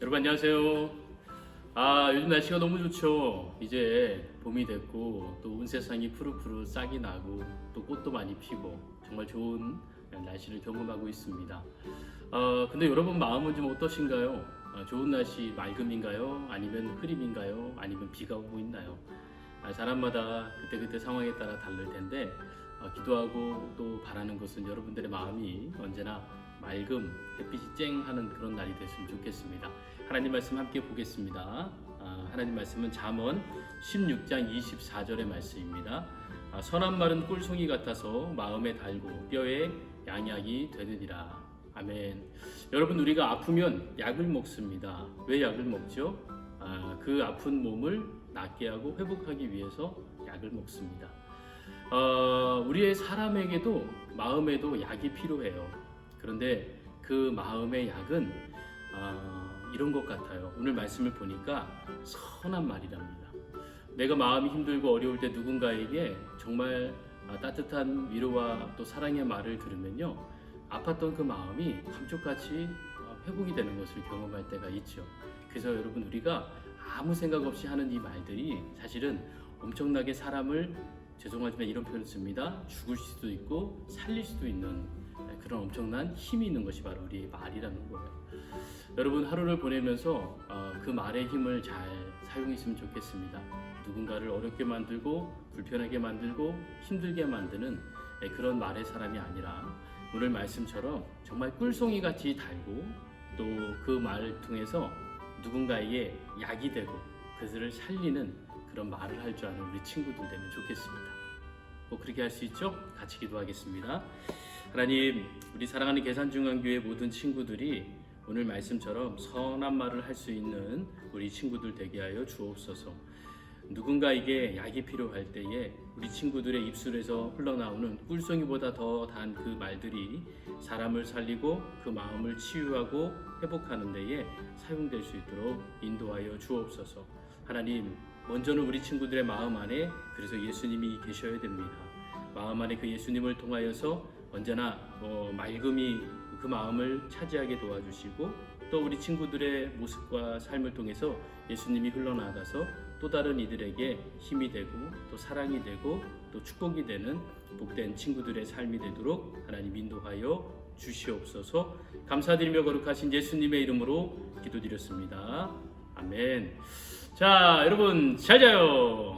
여러분 안녕하세요. 아 요즘 날씨가 너무 좋죠. 이제 봄이 됐고 또 온 세상이 푸르푸르 싹이 나고 또 꽃도 많이 피고 정말 좋은 날씨를 경험하고 있습니다. 어 근데 여러분 마음은 좀 어떠신가요? 아, 좋은 날씨 맑음인가요? 아니면 흐림인가요? 아니면 비가 오고 있나요? 아, 사람마다 그때그때 상황에 따라 다를 텐데 어, 기도하고 또 바라는 것은 여러분들의 마음이 언제나 맑음, 햇빛이 쨍하는 그런 날이 됐으면 좋겠습니다. 하나님 말씀 함께 보겠습니다. 아, 하나님 말씀은 잠언 16장 24절의 말씀입니다. 아, 선한 말은 꿀송이 같아서 마음에 달고 뼈에 양약이 되느니라. 아멘. 여러분 우리가 아프면 약을 먹습니다. 왜 약을 먹죠? 아, 그 아픈 몸을 낫게 하고 회복하기 위해서 약을 먹습니다. 어, 우리의 사람에게도 마음에도 약이 필요해요. 그런데 그 마음의 약은 어, 이런 것 같아요. 오늘 말씀을 보니까 선한 말이랍니다. 내가 마음이 힘들고 어려울 때 누군가에게 정말 아, 따뜻한 위로와 또 사랑의 말을 들으면요. 아팠던 그 마음이 감쪽같이 어, 회복이 되는 것을 경험할 때가 있죠. 그래서 여러분 우리가 아무 생각 없이 하는 이 말들이 사실은 엄청나게 사람을 죄송하지만 이런 표현을 씁니다. 죽을 수도 있고 살릴 수도 있는 그런 엄청난 힘이 있는 것이 바로 우리의 말이라는 거예요. 여러분 하루를 보내면서 어, 그 말의 힘을 잘 사용했으면 좋겠습니다. 누군가를 어렵게 만들고 불편하게 만들고 힘들게 만드는 예, 그런 말의 사람이 아니라 오늘 말씀처럼 정말 꿀송이 같이 달고 또 그 말을 통해서 누군가에게 약이 되고 그들을 살리는 그런 말을 할 줄 아는 우리 친구들 되면 좋겠습니다. 꼭 그렇게 할 수 있죠? 같이 기도하겠습니다. 하나님, 우리 사랑하는 계산중앙교회 모든 친구들이 오늘 말씀처럼 선한 말을 할 수 있는 우리 친구들 되게 하여 주옵소서. 누군가에게 약이 필요할 때에 우리 친구들의 입술에서 흘러나오는 꿀송이보다 더 단 그 말들이 사람을 살리고 그 마음을 치유하고 회복하는 데에 사용될 수 있도록 인도하여 주옵소서. 하나님, 먼저는 우리 친구들의 마음 안에 그래서 예수님이 계셔야 됩니다. 마음 안에 그 예수님을 통하여서 언제나 어, 맑음이 그 마음을 차지하게 도와주시고 또 우리 친구들의 모습과 삶을 통해서 예수님이 흘러나가서 또 다른 이들에게 힘이 되고 또 사랑이 되고 또 축복이 되는 복된 친구들의 삶이 되도록 하나님 인도하여 주시옵소서 감사드리며 거룩하신 예수님의 이름으로 기도드렸습니다. 아멘. 자, 여러분 잘 자요.